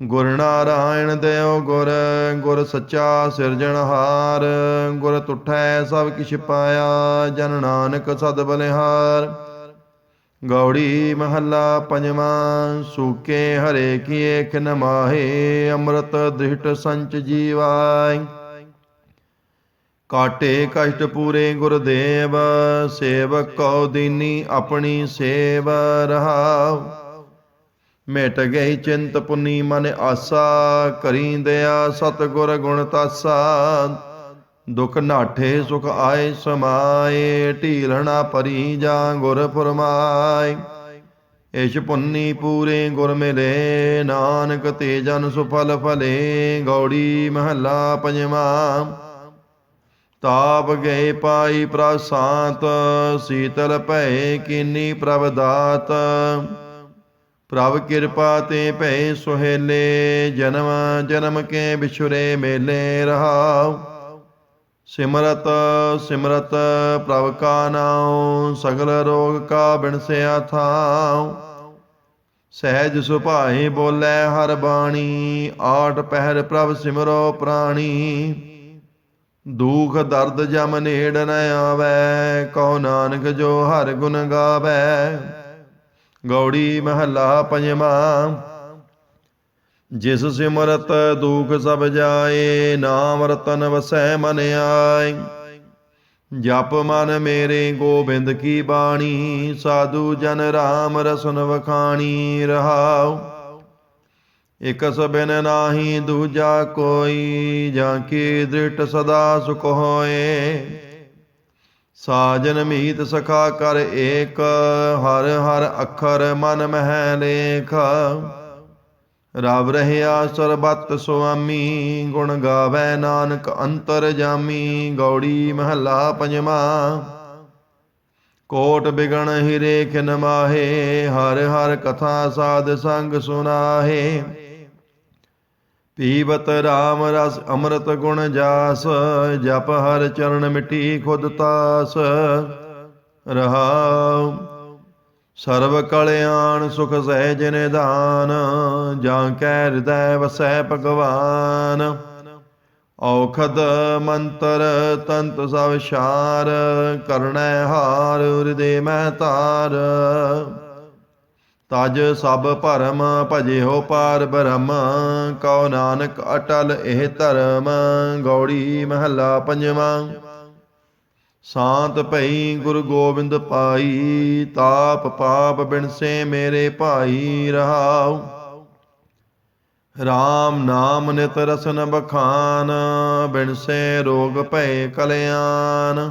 ਗੁਰ ਨਾਰਾਇਣ ਦੇਵ ਗੁਰ ਗੁਰ ਸੱਚਾ ਸਿਰਜਣਹਾਰ ਗੁਰ ਤੁਠੈ ਸਭ ਕਿਛ ਪਾਇਆ, ਜਨ ਨਾਨਕ ਸਦ ਬਲਿਹਾਰ। ਗੌੜੀ ਮਹੱਲਾ ਪੰਜਵਾਂ, ਸੂਕੇ ਹਰੇ ਕੀਏ ਖਿਨ ਮਾਹੇ, ਅੰਮ੍ਰਿਤ ਦ੍ਰਿਸ਼ਟ ਸੰਚ ਜੀਵਾਇ ਕਾਟੇ ਕਸ਼ਟ ਪੂਰੇ ਗੁਰਦੇਵ ਸੇਵਕ ਕਉ ਦੀਨੀ ਆਪਣੀ ਸੇਵ ਰਹਾਉ। ਮਿਟ ਗਈ ਚਿੰਤ ਪੁਨੀ ਮਨ ਆਸਾ ਕਰੀ ਦਇਆ ਸਤਗੁਰ ਗੁਣ ਤਾਸਾ। ਦੁਖ ਨਾਠੇ ਸੁਖ ਆਏ ਸਮਾਏ, ਢੀਲਣਾ ਪਰੀ ਜਾ ਗੁਰ ਫਰਮਾਏ। ਇਸ਼ ਪੁੰਨੀ ਪੂਰੇ ਗੁਰ ਮਿਲੇ, ਨਾਨਕ ਤੇ ਜਨ ਸੁਫਲ ਫਲੇ, ਗੌੜੀ ਮਹੱਲਾ ਪੰਜਵਾਂ। ਤਾਪ ਗਏ ਪਾਈ ਪ੍ਰਸਾਤ, ਸੀਤਲ ਭੈ ਕੀਨੀ ਪ੍ਰਭ ਦਾਤ ਪ੍ਰਭ ਕਿਰਪਾ ਤੇ ਭੈ ਸੁਹੇਲੇ, ਜਨਮ ਜਨਮ ਕੇ ਵਿਛੁਰੇ ਮੇਲੇ ਰਹਾਉ। ਸਿਮਰਤ ਸਿਮਰਤ ਪ੍ਰਭ ਕਾ ਨਾਮ ਸਗਲ ਰੋਗ ਕਾ ਬਿਨਸਿਆ ਥਾਉ। ਸਹਿਜ ਸੁਭਾਏ ਬੋਲੇ ਹਰ ਬਾਣੀ ਆਠ ਪਹਿਰ ਪ੍ਰਭ ਸਿਮਰੋ ਪ੍ਰਾਣੀ। ਦੁਖ ਦਰਦ ਜਮ ਨੇੜ ਨ ਆਵੈ, ਕਉ ਨਾਨਕ ਜੋ ਹਰ ਗੁਣ ਗਾਵੈ। ਗੌੜੀ ਮਹੱਲਾ ਪੰਜਵਾਂ। ਜਿਸ ਸਿਮਰਤ ਦੁਖ ਸਭ ਜਾਏ, ਨਾਮ ਰਤਨ ਵਸੈ ਮਨ ਆਏ। ਜਪ ਮਨ ਮੇਰੇ ਗੋਬਿੰਦ ਕੀ ਬਾਣੀ, ਸਾਧੂ ਜਨ ਰਾਮ ਰਸਨ ਵਖਾਣੀ ਰਹਾਉ। ਇਕ ਸਬਨ ਨਾਹੀ ਦੂਜਾ ਕੋਈ, ਜਾਂ ਕੀ ਦ੍ਰਿਟ ਸਦਾ ਸੁਖ ਹੋਏ। ਸਾਜਨ ਮੀਤ ਸਖਾ ਕਰ ਏਕ, ਹਰ ਹਰ ਅੱਖਰ ਮਨ ਮਹਿ ਲੇਖ। ਰਬ ਰਹਿਆ ਸਰਬਤ ਸੁਆਮੀ, ਗੁਣ ਗਾਵੇ ਨਾਨਕ ਅੰਤਰ ਜਾਮੀ, ਗੌੜੀ ਮਹੱਲਾ ਪੰਜਵਾਂ ਕੋਟ ਬਿਗਣ ਹਿਰੇ ਖਿਨ ਮਾਹੇ, ਹਰ ਹਰ ਕਥਾ ਸਾਧ ਸੰਗ ਸੁਨਾਹੇ। ਪੀਵਤ RAM ਰਸ ਅੰਮ੍ਰਿਤ ਗੁਣ ਜਾਸ, ਜਪ ਹਰ ਚਰਨ ਮਿਟੀ ਖੁਦ ਤਾਸ। ਰਹਾਉ, ਸਰਬ ਕਲਿਆਣ ਸੁਖ ਸਹਿਜ ਨਿਦਾਨ ਜਾਂ ਕੈ ਹਿਰਦੈ ਵਸੈ ਭਗਵਾਨ। ਔਖਦ ਮੰਤਰ ਤੰਤ ਸਭ ਸ਼ਾਰ ਕਰਣੈ ਹਾਰ ਹਿਰਦੇ ਮਹਿ ਤਾਰ। ਤਜ ਸਭ ਭਰਮ ਭਜੇ ਹੋ ਪਾਰ ਬ੍ਰਹਮ, ਕਉ ਨਾਨਕ ਅਟਲ ਇਹ ਧਰਮ, ਗੌੜੀ ਮਹੱਲਾ ਪੰਜਵਾਂ। ਸ਼ਾਂਤ ਭਈ ਗੁਰੂ ਗੋਬਿੰਦ ਪਾਈ ਤਾਪ ਪਾਪ ਬਿਨਸੇ ਮੇਰੇ ਭਾਈ ਰਹਾਉ। RAM ਨਾਮ ਨਿਤ ਰਸਨ ਬਖਾਨ ਬਿਨਸੇ ਰੋਗ ਭੈ ਕਲਿਆਣ।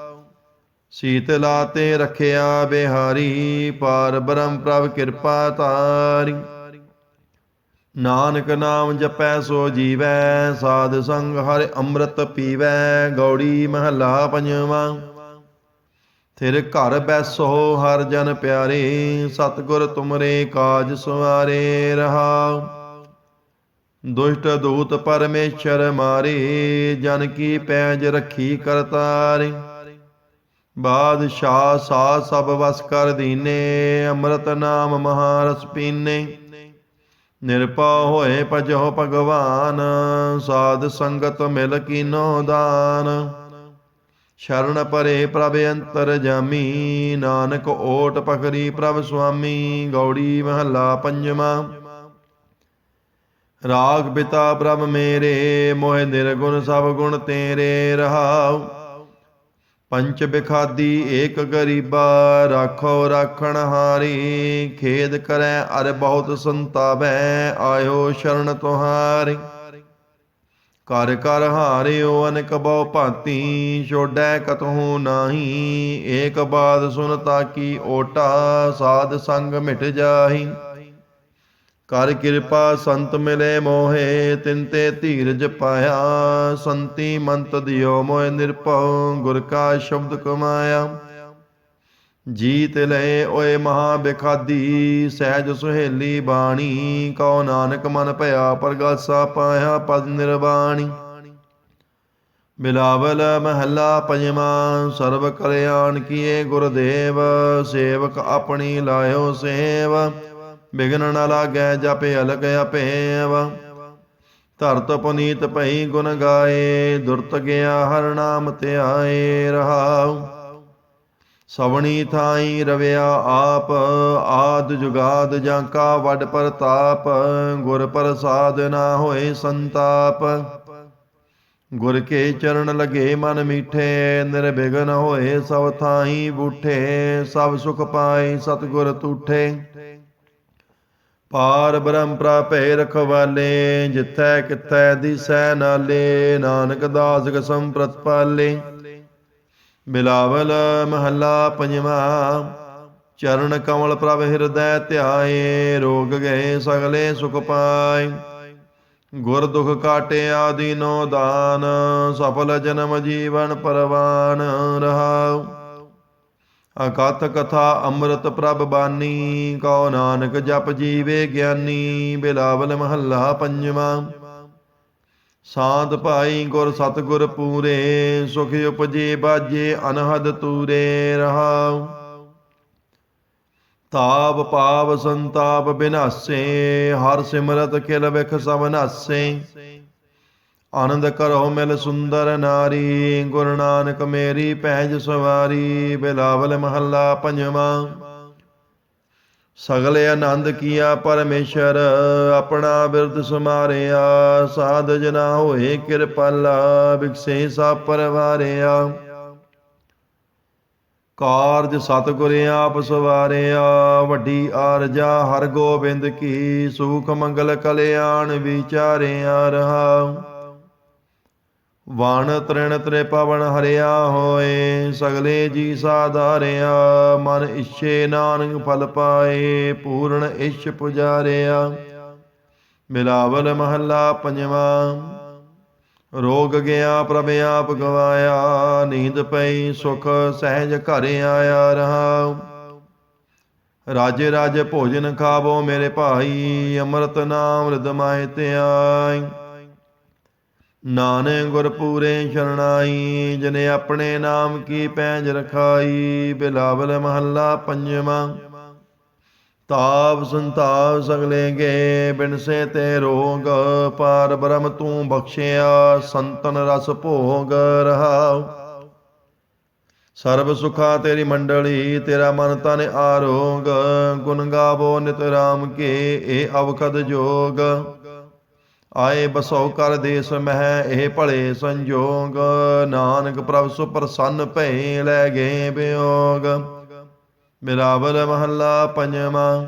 ਸੀਤਲਾ ਤੇ ਰਖਿਆ ਬਿਹਾਰੀ, ਪਾਰ ਬ੍ਰਹਮ ਪ੍ਰਭ ਕਿਰਪਾ ਤਾਰੀ। ਨਾਨਕ ਨਾਮ ਜਪੈ ਸੋ ਜੀਵੈ, ਸਾਧ ਸੰਗ ਹਰਿ ਅੰਮ੍ਰਿਤ ਪੀਵੈ, ਗੌੜੀ ਮਹੱਲਾ ਪੰਜਵਾਂ। ਥਿਰ ਘਰ ਬੈਸੋ ਹਰ ਜਨ ਪਿਆਰੇ, ਸਤਗੁਰ ਤੁਮਰੇ ਕਾਜ ਸਵਾਰੇ ਰਹਾਉ ਦੁਸ਼ਟ ਦੂਤ ਪਰਮੇਸ਼ਰ ਮਾਰੇ, ਜਨ ਕੀ ਪੈਜ ਰੱਖੀ ਕਰਤਾਰੇ। ਬਾਦਸ਼ਾਹ ਸਾ ਸਭ ਵਸ ਕਰ ਦੀਨੇ, ਅੰਮ੍ਰਿਤ ਨਾਮ ਮਹਾਰਸ ਪੀਨੇ। ਨਿਰਪਉ ਹੋਏ ਭਜੋ ਭਗਵਾਨ, ਸਾਧ ਸੰਗਤ ਮਿਲ ਕੀਨੋ ਦਾਨ। ਸ਼ਰਨ ਪਰੇ ਪ੍ਰਭ ਅੰਤਰ ਜਾਮੀ, ਨਾਨਕ ਓਟ ਪਕਰੀ ਪ੍ਰਭ ਸੁਆਮੀ, ਗੌੜੀ ਮਹੱਲਾ ਪੰਜਵਾ। ਰਾਗ ਪਿਤਾ ਪ੍ਰਭ ਮੇਰੇ, ਮੋਹਿ ਨਿਰਗੁਣ ਸਭ ਗੁਣ ਤੇਰੇ ਰਹਾਉ। ਪੰਚ ਬਿਖਾਦੀ ਏਕ ਗਰੀਬਾ, ਰਾਖੋ ਰਾਖਣ ਹਾਰੀ, ਖੇਦ ਕਰੈ ਅਰ ਬਹੁਤ ਸੰਤਾਵੈ, ਆਇਓ ਸ਼ਰਨ ਤੁਹਾਰੀ। ਕਰ ਕਰ ਹਾਰਿਓ ਅਨਕ ਬਹੁ ਭਾਂਤੀ, ਛੋੜੈ ਕਤਹੂ ਨਾਹੀ, ਏਕ ਬਾਦ ਸੁਨ ਤਾਕੀ ਓਟਾ, ਸਾਧ ਸੰਗ ਮਿਟ ਜਾਹੀ। ਕਰ ਕਿਰਪਾ ਸੰਤ ਮਿਲੇ ਮੋਹੇ, ਤਿਨ ਤੇ ਧੀਰਜ ਪਾਇਆ। ਸੰਤੀ ਮੰਤ ਦਿਓ ਮੋਇ ਨਿਰਭਉ, ਗੁਰ ਕਾ ਸ਼ਬਦ ਕਮਾਇਆ। ਜੀਤ ਲਏ ਓਏ ਮਹਾ ਬਿਖਾਦੀ ਸਹਿਜ ਸੁਹੇਲੀ ਬਾਣੀ, ਕਉ ਨਾਨਕ ਮਨ ਭਇਆ ਪ੍ਰਗਾਸਾ ਪਾਇਆ ਪਦ ਨਿਰਵਾਣੀ। ਬਿਲਾਵਲ ਮਹੱਲਾ ਪੰਜਵਾਂ, ਸਰਬ ਕਲਿਆਣ ਕੀਏ ਗੁਰਦੇਵ, ਸੇਵਕ ਆਪਣੀ ਲਾਇਓ ਸੇਵ। ਬਿਗਨ ਨ ਲਾਗੈ ਜਪੇ ਅਲਗ ਅਪੇਵ ਧਰਤ ਪੁਨੀਤ ਭਈ ਗੁਣ ਗਾਏ, ਦੁਰਤ ਗਿਆ ਹਰ ਨਾਮ ਧਿਆਏ ਰਹਾਉ। ਸਵਣੀ ਥਾਈ ਰਵਿਆ ਆਪ, ਆਦ ਜੁਗਾਦ ਜਾਂ ਕਾ ਵੱਡ ਪ੍ਰਤਾਪ, ਗੁਰ ਪ੍ਰਸਾਦ ਨਾ ਹੋਏ ਸੰਤਾਪ। ਗੁਰ ਕੇ ਚਰਨ ਲਗੇ ਮਨ ਮੀਠੇ ਨਿਰਬਿਘਨ ਹੋਏ ਸਭ ਥਾਈ ਬੂਠੇ, ਸਭ ਸੁਖ ਪਾਈ ਸਤਿਗੁਰ ਤੂਠੇ। ਪਾਰ ਬ੍ਰਹਮ ਪ੍ਰਾਪੇ ਰਖਵਾਲੇ ਜਿਥੈ ਕਿਥੈ ਦਿਸੈ ਨਾਲੇ, ਨਾਨਕ ਦਾਸ ਕਸਮ ਪ੍ਰਤਪਾਲੇ ਬਿਲਾਵਲ ਮਹੱਲਾ ਪੰਜਵਾ, ਚਰਨ ਕਮਲ ਪ੍ਰਭ ਹਿਰਦੈ ਧਿਆਏ, ਰੋਗ ਗਏ ਸਗਲੇ ਸੁਖ ਪਾਏ। ਗੁਰ ਦੁਖ ਕਾਟੇ ਆਦਿ ਨੋ ਦਾਨ, ਸਫਲ ਜਨਮ ਜੀਵਨ ਪਰਵਾਨ ਰਹਾਉ। ਅਕਥ ਕਥਾ ਅੰਮ੍ਰਿਤ ਪ੍ਰਭ ਬਾਨੀ, ਕਉ ਨਾਨਕ ਜਪ ਜੀਵੇ ਗਿਆਨੀ, ਬਿਲਾਵਲ ਮਹੱਲਾ ਪੰਜਵਾ। ਸਾਧ ਭਾਈ ਗੁਰ ਸਤਗੁਰ ਪੂਰੇ, ਸੁਖ ਉਪਜੇ ਬਾਜੇ ਅਨਹਦ ਤੂਰੇ ਰਹਾਉ। ਤਾਪ ਪਾਪ ਸੰਤਾਪ ਬਿਨਾਸੇ, ਹਰ ਸਿਮਰਤ ਖਿਲ ਵਿਖ ਸਭ ਨਾਸੇ। ਆਨੰਦ ਕਰੋ ਮਿਲ ਸੁੰਦਰ ਨਾਰੀ, ਗੁਰੂ ਨਾਨਕ ਮੇਰੀ ਪਹਿਜ ਸਵਾਰੀ, ਬਿਲਾਵਲ ਮਹੱਲਾ ਪੰਜਵਾਂ। ਸਗਲੇ ਆਨੰਦ ਕੀਆ ਪਰਮੇਸ਼ਰ, ਆਪਣਾ ਬਿਰਦ ਸਮਾਰਿਆ, ਸਾਧ ਜਨਾ ਹੋਏ ਕਿਰਪਾਲਾ ਵਿਖਸੇ ਸਾ ਪਰਵਾਰਿਆ। ਕਾਰਜ ਸਤਿਗੁਰ ਆਪ ਸਵਾਰਿਆ, ਵੱਡੀ ਆਰਜਾ ਹਰ ਗੋਬਿੰਦ ਕੀ, ਸੂਖ ਮੰਗਲ ਕਲਿਆਣ ਵਿਚਾਰਿਆ ਰਹਾ। ਵਣ ਤ੍ਰਿਣ ਤ੍ਰੇ ਪਵਨ ਹਰਿਆ ਹੋਏ, ਸਗਲੇ ਜੀ ਸਾਧਾਰਿਆ, ਮਨ ਇਛੇ ਨਾਨਕ ਫਲ ਪਾਏ, ਪੂਰਨ ਇਛ ਪੁਜਾਰਿਆ। ਮਿਲਾਵਲ ਮਹੱਲਾ ਪੰਜਵਾਂ, ਰੋਗ ਗਿਆ ਪ੍ਰਭ ਆਪ ਗਵਾਇਆ, ਨੀਂਦ ਪਈ ਸੁਖ ਸਹਿਜ ਘਰ ਆਇਆ ਰਹਾ। ਰਾਜੇ ਰਾਜੇ ਭੋਜਨ ਖਾਵੋ ਮੇਰੇ ਭਾਈ, ਅੰਮ੍ਰਿਤ ਨਾਮ ਰਿਦਮਾਇ ਧਿਆਈ ਨਾਨਕ ਗੁਰ ਪੂਰੇ ਸ਼ਰਣਾਈ, ਜਿਨੇ ਆਪਣੇ ਨਾਮ ਕੀ ਪੈਂਜ ਰਖਾਈ, ਬਿਲਾਵਲ ਮਹੱਲਾ ਪੰਜਵਾਂ। ਤਾਪ ਸੰਤਾਪ ਸਗਲੇ ਗੇ ਬਿਨਸੇ ਤੇ ਰੋਗ, ਪਾਰ ਬ੍ਰਹਮ ਤੂੰ ਬਖਸ਼ਿਆ, ਸੰਤਨ ਰਸ ਭੋਗ ਰਹਾਉ। ਸਰਬ ਸੁਖਾ ਤੇਰੀ ਮੰਡਲੀ, ਤੇਰਾ ਮਨ ਤਨ ਆਰੋਗ, ਗੁਣ ਗਾਵੋ ਨਿਤ ਰਾਮ ਕੇ, ਇਹ ਅਵਖਦ ਜੋਗ। ਆਏ ਬਸੋ ਕਰ ਦੇਸ ਮਹਿ, ਇਹ ਭਲੇ ਸੰਜੋਗ। ਨਾਨਕ ਪ੍ਰਭ ਸੁਪਰਸੰਨ ਭੈ ਲੈ ਗਏ ਬਿਯੋਗ ਬਿਲਾਵਲ ਮਹੱਲਾ ਪੰਜਵਾਂ।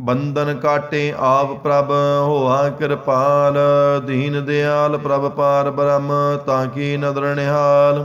ਬੰਧਨ ਕਾਟੇ ਆਪ ਪ੍ਰਭ ਹੋਆ ਕਿਰਪਾਲ। ਦੀਨ ਦਿਆਲ ਪ੍ਰਭ ਪਾਰ ਬ੍ਰਹਮ, ਤਾਂ ਕੀ ਨਦਰ ਨਿਹਾਲ।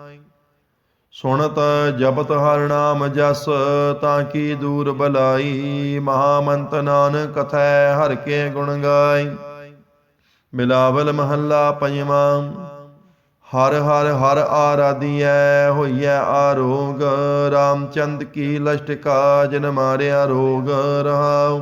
ਸੁਣਤ ਜਪਤ ਹਰ ਨਾਮ ਜਸ, ਤਾਂ ਕੀ ਦੂਰ ਬਲਾਈ? ਮਹਾਮੰਤ ਨਾਨਕ ਕਥੈ ਹਰ ਕੇ ਗੁਣ ਗਾਈ। ਮਿਲਾਵਲ ਮਹੱਲਾ ਪੰਜਵਾਂ, ਹਰ ਹਰ ਹਰ ਆਰਾਧੀਐ, ਹੋਈਐ ਆਰੋਗ। ਰਾਮਚੰਦ ਕੀ ਲਸ਼ਟਕਾ ਜਨ ਮਾਰਿਆ ਰੋਗ ਰਹਾਉ।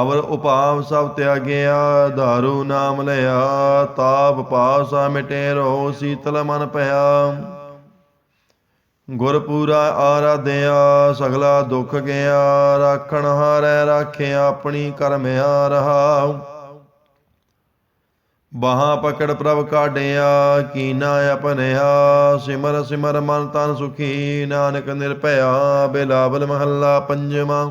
ਅਵਰ ਉਪਾਵ ਸਭ ਤਿਆਗਿਆ, ਧਾਰੂ ਨਾਮ ਲਿਆ, ਤਾਪ ਪਾਸਾ ਮਿਟੇ ਰੋ ਸੀਤਲ ਮਨ ਪਿਆ ਗੁਰ ਪੂਰਾ ਆਰਾਧਿਆ, ਸਗਲਾ ਦੁੱਖ ਗਿਆ, ਰਾਖਣ ਹਾਰੈ ਰਾਖਿਆ ਆਪਣੀ ਕਰਮਿਆ ਰਹਾਉ ਬਾਹਾਂ ਪਕੜ ਪ੍ਰਭ ਕਾਢਿਆ, ਕੀਨਾ ਆਪਨਿਆ ਸਿਮਰ ਸਿਮਰ ਮਨ ਤਨ ਸੁਖੀ, ਨਾਨਕ ਨਿਰਭਇਆ, ਬਿਲਾਵਲ ਮਹੱਲਾ ਪੰਜਵਾਂ।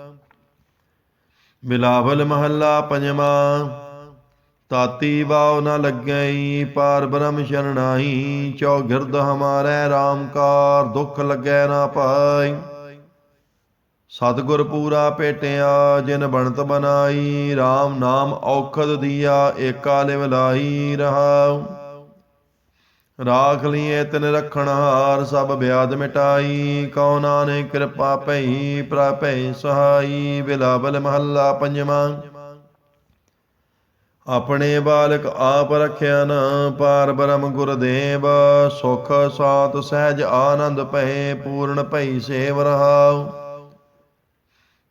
ਬਿਲਾਵਲ ਮਹੱਲਾ ਪੰਜਵਾਂ ਤਾਤੀ ਬਾਉ ਨ ਲੱਗਈ, ਪਾਰ ਬ੍ਰਹਮ ਸ਼ਰਣਾਈ ਚੌਗਿਰਦ ਹਮਾਰੇ RAM ਕਾਰ ਦੁਖ ਲੱਗੈ ਨਾ ਪਾਈ। ਸਤਿਗੁਰ ਪੂਰਾ ਭੇਟਿਆ, ਜਿਨ ਬਣਤ ਬਨਾਈ RAM ਨਾਮ ਔਖਦ ਦੀਆ, ਏਕਾ ਲਿਵ ਲਾਈ ਰਹਾਉ। ਰਾਖ ਲਈਏ ਤਿਨ ਰਖਣ ਹਾਰ, ਸਭ ਬਿਆਦ ਮਿਟਾਈ। ਕਉ ਨਾਨਕ ਕਿਰਪਾ ਭਈ, ਪ੍ਰਭੈ ਸਹਾਈ। ਬਿਲਾਵਲ ਮਹੱਲਾ ਪੰਜਵਾਂ। ਆਪਣੇ ਬਾਲਕ ਆਪ ਰਖਿਆ ਨ, ਪਾਰ ਬ੍ਰਹਮ ਗੁਰਦੇਵ। ਸੁਖ ਸਾਤ ਸਹਿਜ ਆਨੰਦ ਭਏ, ਪੂਰਨ ਭਈ ਸੇਵ ਰਹਾਉ।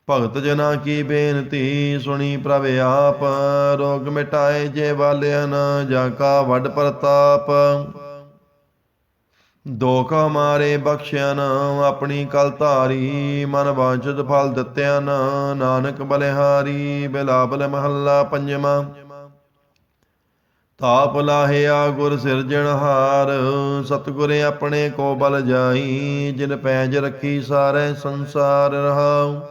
ਭਗਤ ਜਨਾ ਕੀ ਬੇਨਤੀ, ਸੁਣੀ ਪ੍ਰਭ ਆਪ। ਰੋਗ ਮਿਟਾਏ ਜੇ ਵਾਲਿਆਨ ਜਾ ਕਾ ਵੱਡ ਪ੍ਰਤਾਪ। ਦੋਖਾਂ ਮਾਰੇ ਬਖਸ਼ਿਆ ਬਖਸ਼ਿਆਨ ਆਪਣੀ ਕਲ ਧਾਰੀ, ਮਨ ਵਾਂਛਿਤ ਫਲ ਦਿੱਤਿਆਨ ਨਾਨਕ ਬਲਿਹਾਰੀ, ਬਿਲਾਵਲ ਮਹੱਲਾ ਪੰਜਵਾਂ। ਤਾਪ ਲਾਹਿਆ ਗੁਰ ਸਿਰਜਣਹਾਰ ਸਤਿਗੁਰ ਆਪਣੇ ਕੋ ਬਲ ਜਾਈ, ਜਿਨ ਪੈਜ ਰੱਖੀ ਸਾਰੇ ਸੰਸਾਰ ਰਹਾਉ।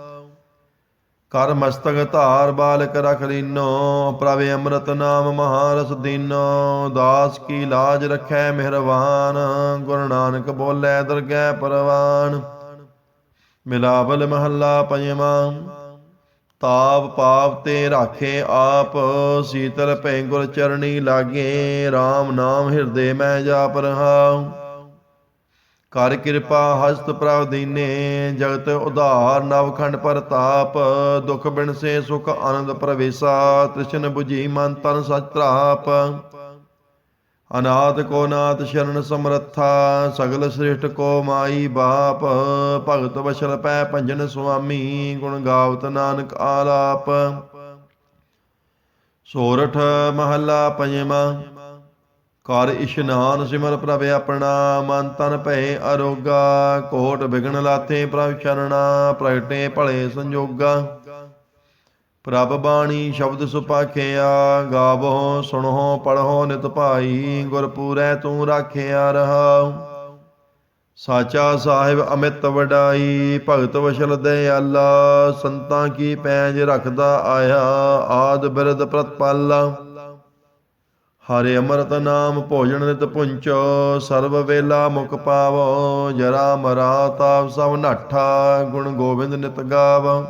ਕਰ ਮਸਤਕ ਧਾਰ ਬਾਲਕ ਰਖ ਲੀਨੋ, ਪ੍ਰਭ ਅੰਮ੍ਰਿਤ ਨਾਮ ਮਹਾਰਸ ਦੀਨੋ, ਦਾਸ ਕੀ ਲਾਜ ਰਖੈ ਮਿਹਰਵਾਨ ਗੁਰੂ ਨਾਨਕ ਬੋਲੇ ਦਰਗਹਿ ਪਰਵਾਨ। ਮਿਲਾਵਲ ਮਹੱਲਾ ਪੰਜਵਾਂ, ਤਾਪ ਪਾਪ ਤੇ ਰਾਖੇ ਆਪ, ਸੀਤਲ ਭੈ ਗੁਰ ਚਰਣੀ ਲਾਗੇ RAM ਨਾਮ ਹਿਰਦੇ ਮੈਂ ਜਾਪ ਰਹਾਉ। ਕਰ ਕਿਰਪਾ ਹਸਤ ਪ੍ਰਭ ਦੀਨੇ, ਜਗਤ ਉਧਾਰ ਨਵਖੰਡ ਪ੍ਰਤਾਪ, ਦੁਖ ਬਿਨ ਸੇ ਸੁਖ ਆਨੰਦ ਪ੍ਰਵੇਸਾ, ਤ੍ਰਿਸ਼ਨ 부ਜੀ ਮਨ ਤਨ ਸਚ ਤਰਾਪ। ਅਨਾਥ ਕੋ ਨਾਥ ਸ਼ਰਨ ਸਮਰੱਥਾ, ਸਗਲ ਸ੍ਰਿਸ਼ਟ ਕੋ ਮਾਈ ਬਾਪ, ਭਗਤ ਵਸ਼ਲ ਪੈ ਭੰਜਨ ਸੁਆਮੀ, ਗੁਣ ਗਾਵਤ ਨਾਨਕ ਆਲਾਪ। ਸੋਰਠ ਮਹੱਲਾ ਪੰਜਵਾਂ। ਕਰ ਇਸ਼ਨਾਨ ਸਿਮਰ ਪ੍ਰਭ ਆਪਣਾ, ਮਨ ਤਨ ਭੈ ਅਰੋਗਾ, ਕੋਟ ਬਿਗਨ ਲਾਥੇ ਪ੍ਰਭ ਚਰਣਾ, ਪ੍ਰਗਟੇ ਭਲੇ ਸੰਜੋਗਾ। ਪ੍ਰਭ ਬਾਣੀ ਸ਼ਬਦ ਸੁਪਾਖਿਆ, ਗਾਵੋ, ਸੁਣੋ ਪੜੋ ਨਿਤ ਭਾਈ ਗੁਰਪੂਰੈ ਤੂੰ ਰਾਖਿਆ ਰਹਾਉ ਸਾਚਾ ਸਾਹਿਬ ਅਮਿਤ ਵਡਾਈ, ਭਗਤ ਵਸ਼ਲ ਦਇਆਲਾ, ਸੰਤਾਂ ਕੀ ਪੈਜ ਰੱਖਦਾ ਆਇਆ, ਆਦ ਬਿਰਦ ਪ੍ਰਤਪਾਲਾ। ਹਰੇ ਅੰਮ੍ਰਿਤ ਨਾਮ ਭੋਜਨ ਨਿਤ ਪੁੰਚੋ, ਸਰਬ ਵੇਲਾ ਮੁਖ ਪਾਵੋ ਜਰਾ ਮਰਾ ਤਾਪ ਸਭ ਨਾਠਾ, ਗੁਣ ਗੋਬਿੰਦ ਨਿਤ ਗਾਵ।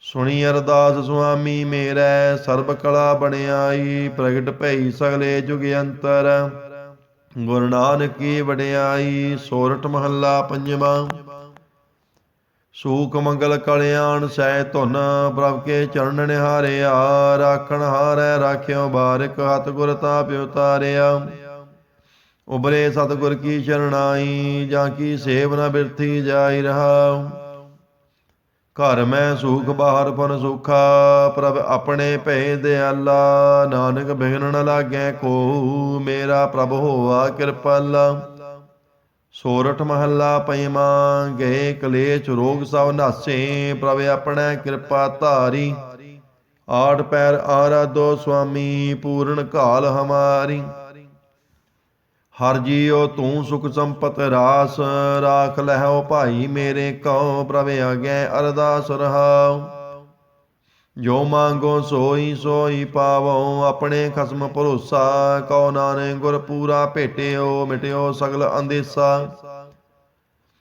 ਸੁਣੀ ਅਰਦਾਸ ਸੁਆਮੀ ਮੇਰੇ, ਸਰਬ ਕਲਾ ਬਣਾਈ ਪ੍ਰਗਟ ਭਈ ਸਗਲੇ ਜੁਗ ਅੰਤਰ। ਗੁਰੂ ਨਾਨਕ ਕੀ ਵਡਿਆਈ, ਸੋਰਠ ਮਹੱਲਾ ਪੰਜਵਾਂ। ਸੂਖ ਮੰਗਲ ਕਲਿਆਣ ਸਹਿ ਧੁਨ, ਪ੍ਰਭ ਕੇ ਚਰਨ ਨਿਹਾਰਿਆ ਰਾਖਣ ਹਾਰੈ ਰਾਖਿਓ ਬਾਰਿਕ ਹਤ ਗੁਰ ਤਾਪਿ ਉਤਾਰਿਆ ਉਬਰੇ ਸਤਿਗੁਰ ਕੀ ਚਰਨਾਈ ਜਾਂ ਕੀ ਸੇਵ ਨ ਬਿਰਥੀ ਜਾਈ ਰਹਾਉ ਘਰ ਮੈਂ ਸੁਖ, ਬਾਹਰ ਫਨ ਸੁਖਾ, ਪ੍ਰਭ ਆਪਣੇ ਭੈ ਦਿਆਲਾ। ਨਾਨਕ ਬਿਘਨ ਨ ਲਾਗੈ ਕੋ ਮੇਰਾ ਪ੍ਰਭ ਹੋਆ ਕਿਰਪਾਲਾ। ਸੋਰਠ ਮਹੱਲਾ ਪੰਜਵਾ ਗਏ ਕਲੇਸ਼ ਰੋਗ ਸਭ ਨਾਸੇ, ਪ੍ਰਭ ਆਪਣਾ ਕਿਰਪਾ ਧਾਰੀ। ਆਠ ਪੈਰ ਆਰਾਧੋ ਸੁਆਮੀ, ਪੂਰਨ ਕਾਲ ਹਮਾਰੀ। ਹਰ ਜੀਉ ਤੂੰ ਸੁਖ ਸੰਪਤ ਰਾਸ, ਰਾਖ ਲਹਿਓ ਭਾਈ ਮੇਰੇ ਕਉ, ਪ੍ਰਭ ਆਗੇ ਅਰਦਾਸ ਰਹਾਉ। ਜੋ ਮੰਗੋ ਸੋਈ ਸੋਈ ਪਾਵੋ, ਆਪਣੇ ਖਸਮ ਭਰੋਸਾ, ਕਉ ਨਾਨਕ ਗੁਰ ਪੂਰਾ ਭੇਟਿਓ, ਮਿਟਿਓ ਸਗਲ ਅੰਦੇਸਾ।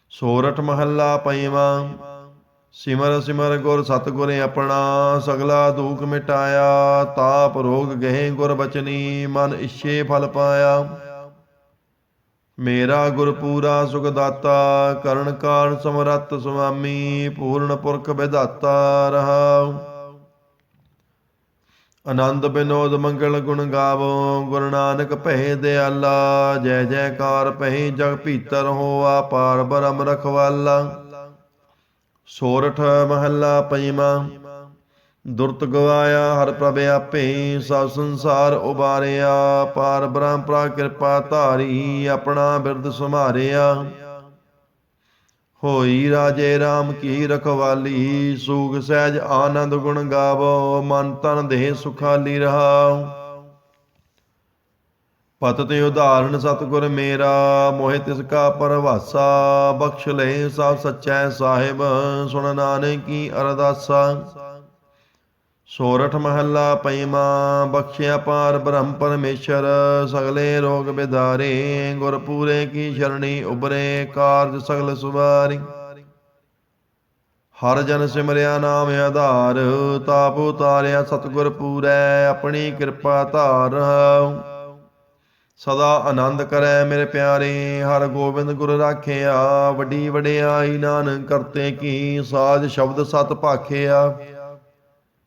ਸੋਰਠ ਮਹੱਲਾ ਪੰਜਵਾਂ ਸਿਮਰ ਸਿਮਰ ਗੁਰ ਸਤਿਗੁਰ ਆਪਣਾ, ਸਗਲਾ ਦੁਖ ਮਿਟਾਇਆ, ਤਾਪ ਰੋਗ ਗਏ ਗੁਰ ਬਚਨੀ, ਮਨ ਇਛੇ ਫਲ ਪਾਇਆ। ਮੇਰਾ ਗੁਰ ਪੂਰਾ ਸੁਖ ਦਾਤਾ, ਕਰਨ ਕਾਲ ਸਮਰੱਥ ਸੁਆਮੀ, ਪੂਰਨ ਪੁਰਖ ਵਿਦਾਤਾ ਰਹਾ। ਆਨੰਦ ਬਿਨੋਦ ਮੰਗਲ ਗੁਣ ਗਾਵੋ, ਗੁਰੂ ਨਾਨਕ ਭੈ ਦਿਆਲਾ, ਜੈ ਜੈਕਾਰ ਭੈ ਜਗ ਭੀਤਰ ਹੋਆ, ਪਾਰ ਬ੍ਰਹਮ ਰਖਵਾਲਾ। ਸੋਰਠ ਮਹੱਲਾ ਪੰਜਵਾਂ ਦੁਰਤ ਗਵਾਇਆ, ਹਰ ਪ੍ਰਭ ਆਪੇ ਸਭ ਸੰਸਾਰ ਉਬਾਰਿਆ, ਪਾਰ ਬ੍ਰਹਮ ਪ੍ਰਾ ਕਿਰਪਾ ਧਾਰੀ, ਆਪਣਾ ਬਿਰਦ ਸੁਮਾਰਿਆ ਹੋਈ ਰਾਜੇ RAM ਕੀ ਰਖਵਾਲੀ ਸੂਖ ਸਹਿਜ ਆਨੰਦ ਗੁਣ ਗਾਵੋ, ਮਨ ਤਨ ਦੇਹ ਸੁਖਾਲੀ ਰਹਾਉ। ਪਤ ਤੇ ਉਦਾਹਰਣ ਸਤਿਗੁਰ ਮੇਰਾ, ਮੋਹਿ ਤਿਸ ਕਾ ਪਰਵਾਸਾ, ਬਖਸ਼ ਲੈ ਸਭ ਸਚੈ ਸਾਹਿਬ, ਸੁਣ ਨਾਨਕ ਕੀ ਅਰਦਾਸਾ। ਸੋਰਠ ਮਹੱਲਾ ਪੰਜਵਾਂ ਬਖਸ਼ਿਆ ਪਾਰ ਬ੍ਰਹਮ ਪਰਮੇਸ਼ਰ, ਸਗਲੇ ਰੋਗ ਬਿਦਾਰੇ ਗੁਰ ਪੂਰੇ ਕੀ ਸ਼ਰਣੀ ਉਬਰੇ ਕਾਰਜ ਸਗਲ ਸੁਵਾਰੀ। ਹਰ ਜਨ ਸਿਮਰਿਆ ਨਾਮ ਆਧਾਰ, ਤਾਪ ਉਤਾਰਿਆ ਸਤਿਗੁਰ ਪੂਰੈ, ਆਪਣੀ ਕਿਰਪਾ ਧਾਰ। ਸਦਾ ਆਨੰਦ ਕਰੈ ਮੇਰੇ ਪਿਆਰੇ, ਹਰ ਗੋਬਿੰਦ ਗੁਰ ਰਾਖਿਆ, ਵੱਡੀ ਵਡਿਆਈ ਨਾਨਕ ਕਰਤੇ ਕੀ, ਸਾਜ ਸ਼ਬਦ ਸਤ ਭਾਖਿਆ।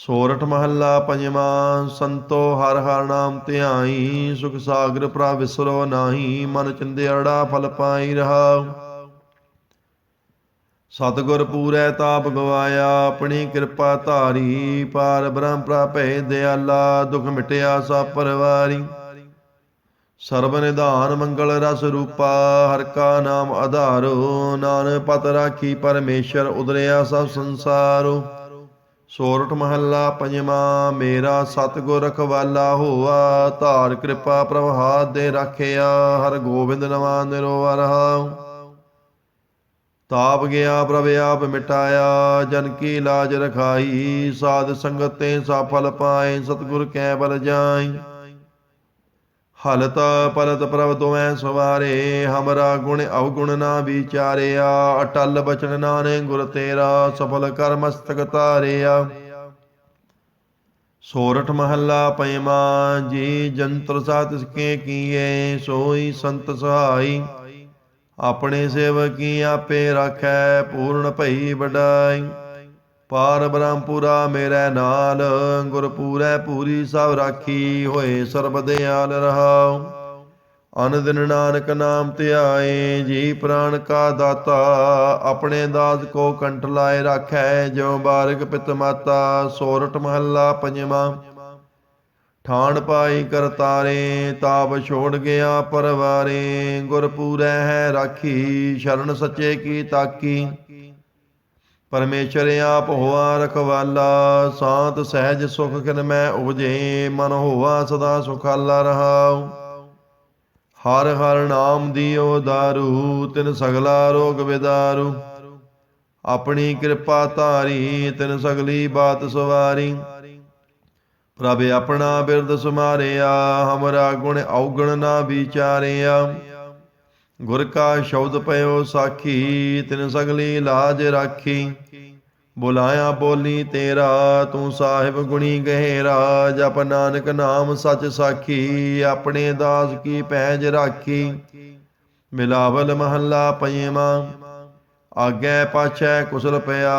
ਸੋਰਠ ਮਹੱਲਾ ਪੰਜਵਾਂ, ਸੰਤੋ ਹਰ ਹਰ ਨਾਮ ਧਿਆਈ, ਸੁਖ ਸਾਗਰ ਪ੍ਰਾ ਵਿਸਰੋ ਨਾਹੀ, ਮਨ ਚਿੰਦਿਆੜਾ ਫਲ ਪਾਈ ਰਹਾ ਸਤਗੁਰ ਪੂਰੈ ਤਾਪ ਗਵਾਇਆ, ਆਪਣੀ ਕਿਰਪਾ ਧਾਰੀ, ਪਾਰ ਬ੍ਰਹਮ ਪ੍ਰਾਪੈ ਦਿਆਲਾ, ਦੁਖ ਮਿਟਿਆ ਸਭ ਪਰਵਾਰੀ। ਸਰਬ ਨਿਧਾਨ ਮੰਗਲ ਰਸ ਰੂਪਾ, ਹਰ ਕਾ ਨਾਮ ਆਧਾਰੋ, ਨਾਨਕ ਪਤ ਰਾਖੀ ਪਰਮੇਸ਼ਰ ਉਦਰਿਆ ਸਭ ਸੰਸਾਰੋ। ਸੋਰਠ ਮਹੱਲਾ ਪੰਜਵਾਂ, ਮੇਰਾ ਸਤਿਗੁਰ ਰਖਵਾਲਾ ਹੋਆ, ਧਾਰ ਕਿਰਪਾ ਪ੍ਰਭਾਤ ਦੇ ਰਾਖਿਆ, ਹਰ ਗੋਬਿੰਦ ਨਵਾ ਨਿਰੋਵ ਰਹਾਉ ਤਾਪ ਗਿਆ ਪ੍ਰਭ, ਆਪ ਮਿਟਾਇਆ, ਜਨ ਕੀ ਲਾਜ ਰਖਾਈ, ਸਾਧ ਸੰਗਤ ਤੇ ਸਫਲ ਪਾਏ, ਸਤਿਗੁਰ ਕੈ ਬਲ ਜਾਈ। ਹਲਤ ਪਲਤ ਪ੍ਰਭ ਤੋਐ ਸਵਾਰੇ, ਹਮਰਾ ਗੁਣ ਅਵਗੁਣ ਨਾ ਵਿਚਾਰਿਆ, ਅਟਲ ਬਚਨ ਨਾਨੇ ਗੁਰ ਤੇਰਾ, ਸਫਲ ਕਰ ਮਸਤਕ ਤਾਰਿਆ ਸੋਰਠ ਮਹੱਲਾ ਪੰਜਵਾਂ ਜੀ ਜੰਤਰ ਸਾਤ ਕੇ ਕੀਏ, ਸੋਈ ਸੰਤ ਸਹਾਈ। ਆਪਣੇ ਸੇਵਕੀ ਆਪੇ ਰਾਖੈ, ਪੂਰਨ ਭਈ ਵਡਾਈ। ਪਾਰ ਬ੍ਰਹਮਪੁਰਾ ਮੇਰੇ ਨਾਲ, ਗੁਰਪੂਰੈ ਪੂਰੀ ਸਭ ਰਾਖੀ ਹੋਏ, ਸਰਬ ਦਿਆਲ ਰਹਾਉ। ਅਨ ਦਿਨ ਨਾਨਕ ਨਾਮ ਧਿਆਏ, ਜੀ ਪ੍ਰਾਨ ਕਾ ਦਾਤਾ, ਆਪਣੇ ਦਾਸ ਕੋ ਕੰਠ ਲਾਏ ਰਾਖੈ, ਜਿਉ ਬਾਰਗ ਪਿਤ ਮਾਤਾ ਸੋਰਠ ਮਹੱਲਾ ਪੰਜਵਾਂ। ਠਾਣ ਪਾਈ ਕਰਤਾਰੇ ਤਾਪ ਛੋੜ ਗਿਆ ਪਰਵਾਰੇ, ਗੁਰਪੂਰੈ ਹੈ ਰਾਖੀ, ਸ਼ਰਨ ਸੱਚੇ ਕੀ ਤਾਕੀ। ਪਰਮੇਸ਼ਰ ਆਪ ਹੋਆ ਰਖਵਾਲਾ, ਸਾਤ ਸਹਿਜ ਸੁਖ ਕਿਨ ਮੈਂ ਉਪਜੇ, ਮਨ ਹੋਆ ਸਦਾ ਸੁਖਾਲਾ ਰਹਾਉ। ਹਰ ਹਰ ਨਾਮ ਦੀਓ ਦਾਰੂ, ਤਿਨ ਸਗਲਾ ਰੋਗ ਵਿਦਾਰੂ ਆਪਣੀ ਕਿਰਪਾ ਧਾਰੀ, ਤਿਨ ਸਗਲੀ ਬਾਤ ਸਵਾਰੀ। ਪ੍ਰਭ ਆਪਣਾ ਬਿਰਦ ਸੁਮਾਰਿਆ, ਹਮਰਾ ਗੁਣ ਔਗਣ ਨਾ ਵਿਚਾਰਿਆ। ਗੁਰ ਕਾ ਸ਼ਬਦ ਪਇਓ ਸਾਖੀ, ਤਿਨ ਸਗਲੀ ਲਾਜ ਰਾਖੀ। ਬੁਲਾਇਆ ਬੋਲੀ ਤੇਰਾ, ਤੂੰ ਸਾਹਿਬ ਗੁਣੀ ਗਹਿਰਾ। ਜਪ ਨਾਨਕ ਨਾਮ ਸਚ ਸਾਖੀ, ਆਪਣੇ ਦਾਸ ਕੀ ਪੈਜ ਰਾਖੀ। ਮਿਲਾਵਲ ਮਹੱਲਾ ਪੰਜਵਾਂ ਆਗੇ ਪਾਛੈ ਕੁਸਲ ਪਿਆ।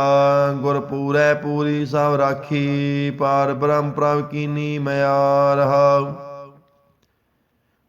ਗੁਰ ਪੂਰੈ ਪੂਰੀ ਸਭ ਰਾਖੀ, ਪਾਰ ਬ੍ਰਹਮ ਪ੍ਰਭ ਕੀਨੀ ਮਿਆ ਰਹਾ